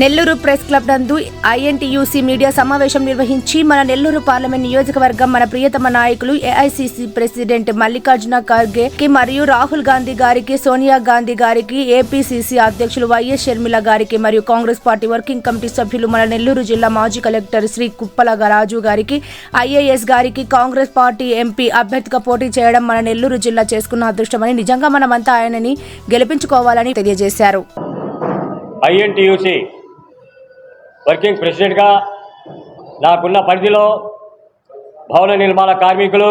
Nellore press club నందు INTUC media సమావేశం నిర్వహించి మన నెల్లూరు పార్లమెంట్ నియోజకవర్గం మన ప్రియతమ నాయకులు ఏఐసిసి ప్రెసిడెంట్ మల్లికార్జున ఖర్గే కి మరియు రాహుల్ గాంధీ గారికి సోనియా గాంధీ గారికి ఏపీసీసీ అధ్యక్షులు వైఎస్ షర్మిల గారికి మరియు కాంగ్రెస్ పార్టీ వర్కింగ్ కమిటీ సభ్యులు మన నెల్లూరు జిల్లా మాజీ కలెక్టర్ శ్రీ కుప్పల రాజు గారికి ఐఏఎస్ గారికి కాంగ్రెస్ పార్టీ ఎంపీ అభ్యర్థిగా పోటీ చేయడం మన నెల్లూరు జిల్లా చేసుకున్న అదృష్టమని నిజంగా మనమంతా ఆయనని గెలిపించుకోవాలని తెలియజేశారు. ఐఎన్టీయూసీ వర్కింగ్ ప్రెసిడెంట్గా నాకున్న పరిధిలో భవన నిర్మాణ కార్మికులు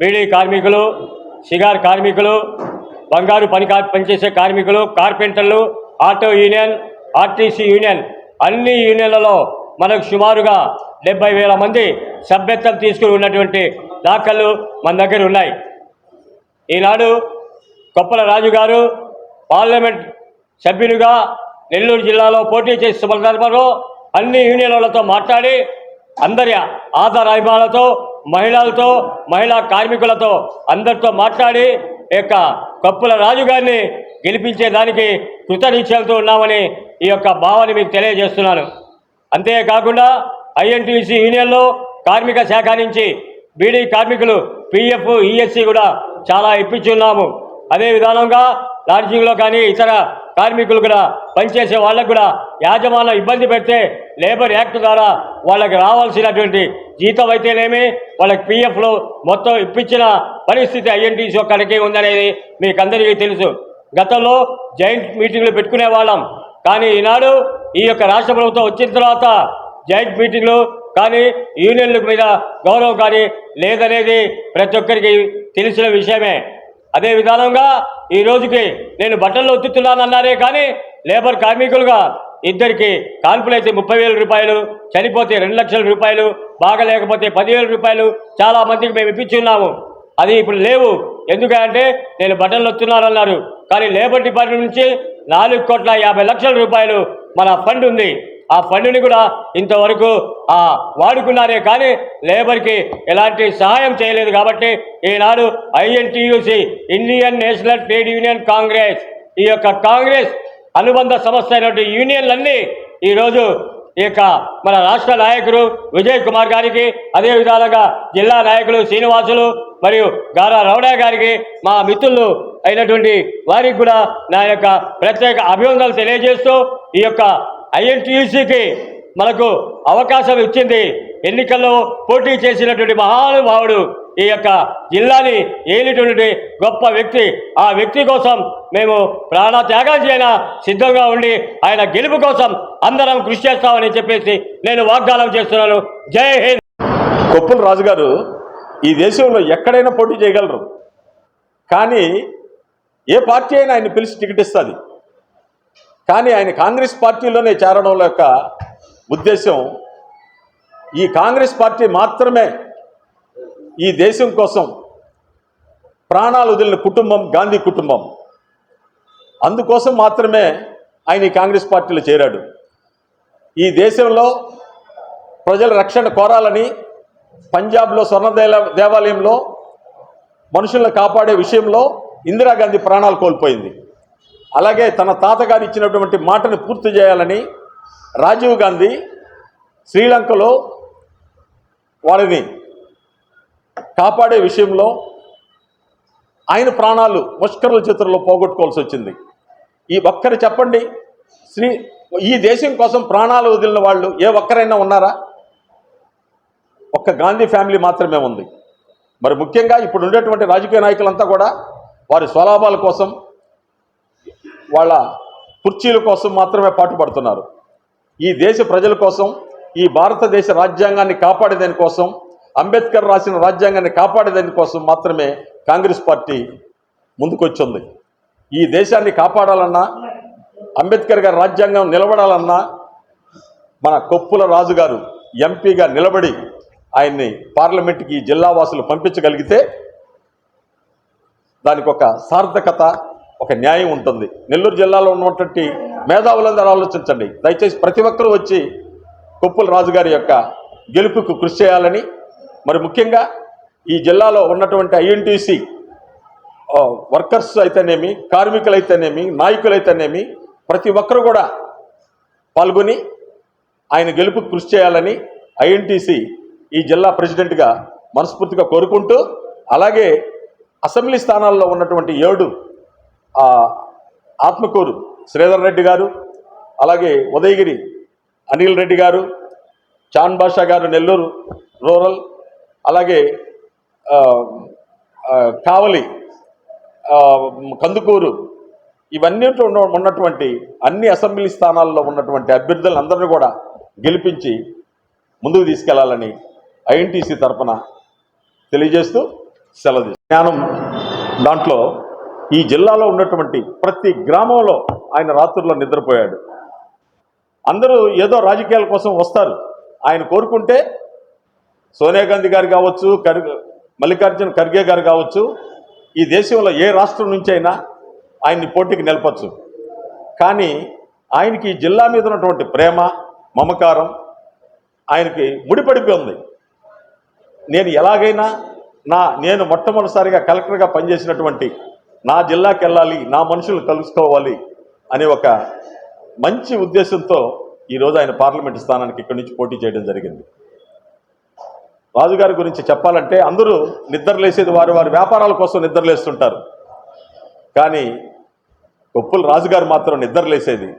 బీడీ కార్మికులు సిగార్ కార్మికులు బంగారు పని పనిచేసే కార్మికులు కార్పెంటర్లు ఆటో యూనియన్ ఆర్టీసీ యూనియన్ అన్ని యూనియన్లలో మనకు సుమారుగా డెబ్బై వేల మంది సభ్యత్వం తీసుకుని ఉన్నటువంటి దాఖలు మన దగ్గర ఉన్నాయి. ఈనాడు కొప్పల రాజు గారు పార్లమెంట్ సభ్యునిగా నెల్లూరు జిల్లాలో పోటీ చేస్తున్న సందర్భంలో అన్ని యూనియన్లతో మాట్లాడి అందరి ఆధార అభిమానులతో మహిళలతో మహిళా కార్మికులతో అందరితో మాట్లాడి ఈ యొక్క కప్పుల రాజు గారిని గెలిపించేదానికి కృతనిశ్చయంతో ఉన్నామని ఈ యొక్క భావాన్ని మీకు తెలియజేస్తున్నాను. అంతేకాకుండా ఐఎన్టీసీ యూనియన్లో కార్మిక శాఖ నుంచి బీడీ కార్మికులు పిఎఫ్ ఈఎస్సీ కూడా చాలా ఇప్పించున్నాము. అదే విధానంగా లాడ్జింగ్లో కానీ ఇతర కార్మికులు కూడా పనిచేసే వాళ్ళకు కూడా యాజమాన్యం ఇబ్బంది పెడితే లేబర్ యాక్ట్ ద్వారా వాళ్ళకి రావాల్సినటువంటి జీతం అయితేనేమి వాళ్ళకి పిఎఫ్లో మొత్తం ఇప్పించిన పరిస్థితి ఐఎన్టీసీ ఒక్కడికే ఉందనేది మీకు అందరికీ తెలుసు. గతంలో జాయింట్ మీటింగ్లు పెట్టుకునే వాళ్ళం. కానీ ఈనాడు ఈ యొక్క రాష్ట్ర ప్రభుత్వం వచ్చిన తర్వాత జాయింట్ మీటింగ్లు కానీ యూనియన్ల మీద గౌరవం కానీ లేదనేది ప్రతి ఒక్కరికి తెలిసిన విషయమే. అదే విధానంగా ఈ రోజుకి నేను బట్టల్లో ఉత్తుతున్నానన్నారే కానీ లేబర్ కార్మికులుగా ఇద్దరికి కాన్పులు అయితే ముప్పై వేల రూపాయలు చనిపోతే రెండు లక్షల రూపాయలు బాగలేకపోతే పదివేల రూపాయలు చాలా మందికి మేము ఇప్పించున్నాము. అది ఇప్పుడు లేవు. ఎందుకంటే నేను బట్టలు వస్తున్నానన్నారు కానీ లేబర్ డిపార్ట్మెంట్ నుంచి నాలుగు కోట్ల యాభై లక్షల రూపాయలు మన ఫండ్ ఉంది. ఆ ఫండ్ని కూడా ఇంతవరకు ఆ వాడుకున్నారే కానీ లేబర్కి ఎలాంటి సహాయం చేయలేదు కాబట్టి ఈనాడు INTUC Indian National Trade Union Congress ఈ యొక్క కాంగ్రెస్ అనుబంధ సంస్థ అయినటువంటి యూనియన్లన్నీ ఈరోజు ఈ యొక్క మన రాష్ట్ర నాయకులు విజయ్ కుమార్ గారికి అదే విధాలుగా జిల్లా నాయకులు శ్రీనివాసులు మరియు గారా రౌడా గారికి మా మిత్రులు అయినటువంటి వారికి కూడా నా యొక్క ప్రత్యేక అభివందనలు తెలియజేస్తూ ఈ యొక్క ఐఎన్టీయూసీకి మనకు అవకాశం ఇచ్చింది. ఎన్నికల్లో పోటీ చేసినటువంటి మహానుభావుడు ఈ యొక్క జిల్లాని ఏలినటువంటి గొప్ప వ్యక్తి. ఆ వ్యక్తి కోసం మేము ప్రాణత్యాగం చేయన సిద్ధంగా ఉండి ఆయన గెలుపు కోసం అందరం కృషి చేస్తామని చెప్పేసి నేను వాగ్దానం చేస్తున్నాను. జై హింద్! కొప్పుల రాజుగారు ఈ దేశంలో ఎక్కడైనా పోటీ చేయగలరు. కానీ ఏ పార్టీ అయినా ఆయన పిలిచి టికెట్ ఇస్తుంది. కానీ ఆయన కాంగ్రెస్ పార్టీలోనే చేరడం యొక్క ఉద్దేశం ఈ కాంగ్రెస్ పార్టీ మాత్రమే ఈ దేశం కోసం ప్రాణాలు వదిలిన కుటుంబం గాంధీ కుటుంబం. అందుకోసం మాత్రమే ఆయన ఈ కాంగ్రెస్ పార్టీలో చేరాడు. ఈ దేశంలో ప్రజల రక్షణ కోరాలని పంజాబ్లో స్వర్ణ దేవాలయంలో మనుషులను కాపాడే విషయంలో ఇందిరాగాంధీ ప్రాణాలు కోల్పోయింది. అలాగే తన తాతగారు ఇచ్చినటువంటి మాటను పూర్తి చేయాలని రాజీవ్ గాంధీ శ్రీలంకలో వారిని కాపాడే విషయంలో ఆయన ప్రాణాలు ముష్కరుల చేతుల్లో పోగొట్టుకోవాల్సి వచ్చింది. ఈ ఒక్కరు చెప్పండి శ్రీ ఈ దేశం కోసం ప్రాణాలు వదిలిన వాళ్ళు ఏ ఒక్కరైనా ఉన్నారా? ఒక్క గాంధీ ఫ్యామిలీ మాత్రమే ఉంది. మరి ముఖ్యంగా ఇప్పుడు ఉండేటువంటి రాజకీయ నాయకులంతా కూడా వారి స్వలాభాల కోసం వాళ్ళ కుర్చీల కోసం మాత్రమే పాటుపడుతున్నారు. ఈ దేశ ప్రజల కోసం ఈ భారతదేశ రాజ్యాంగాన్ని కాపాడేదాని కోసం అంబేద్కర్ రాసిన రాజ్యాంగాన్ని కాపాడేదాని కోసం మాత్రమే కాంగ్రెస్ పార్టీ ముందుకొచ్చింది. ఈ దేశాన్ని కాపాడాలన్నా అంబేద్కర్ గారి రాజ్యాంగం నిలబడాలన్నా మన కొప్పుల రాజు గారు ఎంపీగా నిలబడి ఆయన్ని పార్లమెంట్కి జిల్లా వాసులు పంపించగలిగితే దానికి ఒక సార్థకత ఒక న్యాయం ఉంటుంది. నెల్లూరు జిల్లాలో ఉన్నటువంటి మేధావులందరూ ఆలోచించండి. దయచేసి ప్రతి ఒక్కరూ వచ్చి కొప్పుల రాజు గారి యొక్క గెలుపుకు కృషి చేయాలని. మరి ముఖ్యంగా ఈ జిల్లాలో ఉన్నటువంటి ఐఎన్టీసీ వర్కర్స్ అయితేనేమి కార్మికులైతేనేమి నాయకులైతేనేమి ప్రతి ఒక్కరు కూడా పాల్గొని ఆయన గెలుపుకు కృషి చేయాలని ఐఎన్టీసీ ఈ జిల్లా ప్రెసిడెంట్గా మనస్ఫూర్తిగా కోరుకుంటూ అలాగే అసెంబ్లీ స్థానాల్లో ఉన్నటువంటి ఏడు ఆత్మకూరు శ్రీధర్ రెడ్డి గారు అలాగే ఉదయగిరి అనిల్ రెడ్డి గారు చాన్ బాషా గారు నెల్లూరు రూరల్ అలాగే కావలి కందుకూరు ఇవన్నీ ఉన్న- ఉన్నటువంటి అన్ని అసెంబ్లీ స్థానాల్లో ఉన్నటువంటి అభ్యర్థులందరినీ కూడా గెలిపించి ముందుకు తీసుకెళ్ళాలని ఐఎన్టీసీ తరఫున తెలియజేస్తూ సెలవు జ్ఞానం దాంట్లో ఈ జిల్లాలో ఉన్నటువంటి ప్రతి గ్రామంలో ఆయన రాత్రుల్లో నిద్రపోయాడు. అందరూ ఏదో రాజకీయాల కోసం వస్తారు. ఆయన కోరుకుంటే సోనియా గాంధీ గారు కావచ్చు కర్ మల్లికార్జున ఖర్గే గారు కావచ్చు ఈ దేశంలో ఏ రాష్ట్రం నుంచి అయినా ఆయన్ని పోటీకి నిలపచ్చు. కానీ ఆయనకి జిల్లా మీద ఉన్నటువంటి ప్రేమ మమకారం ఆయనకి ముడిపడిపోయి ఉంది. నేను ఎలాగైనా నా నేను మొట్టమొదటిసారిగా కలెక్టర్గా పనిచేసినటువంటి నా జిల్లాకి వెళ్ళాలి నా మనుషులు కలుసుకోవాలి అనే ఒక మంచి ఉద్దేశంతో ఈరోజు ఆయన పార్లమెంట్ స్థానానికి ఇక్కడి నుంచి పోటీ చేయడం జరిగింది. రాజుగారి గురించి చెప్పాలంటే అందరూ నిద్రలేసేది వారు వారి వ్యాపారాల కోసం నిద్రలేస్తుంటారు కానీ కొప్పుల రాజుగారు మాత్రం నిద్రలేసేది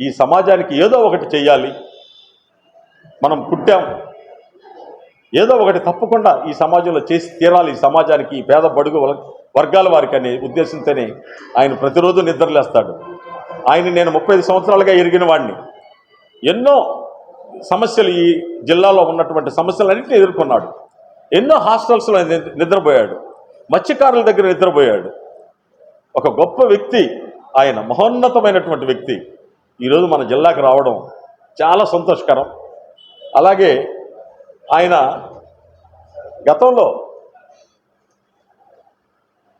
ఈ సమాజానికి ఏదో ఒకటి చెయ్యాలి. మనం పుట్టాం. ఏదో ఒకటి తప్పకుండా ఈ సమాజంలో చేసి తీరాలి. ఈ సమాజానికి ఈ పేద బడుగు వర్గాల వారికని ఉద్దేశంతోనే ఆయన ప్రతిరోజు నిద్రలేస్తాడు. ఆయన నేను ముప్పై ఐదు సంవత్సరాలుగా ఎరిగిన వాడిని ఎన్నో సమస్యలు ఈ జిల్లాలో ఉన్నటువంటి సమస్యలన్నింటినీ ఎదుర్కొన్నాడు. ఎన్నో హాస్టల్స్లో నిద్రపోయాడు. మత్స్యకారుల దగ్గర నిద్రపోయాడు. ఒక గొప్ప వ్యక్తి ఆయన మహోన్నతమైనటువంటి వ్యక్తి. ఈరోజు మన జిల్లాకు రావడం చాలా సంతోషకరం. అలాగే ఆయన గతంలో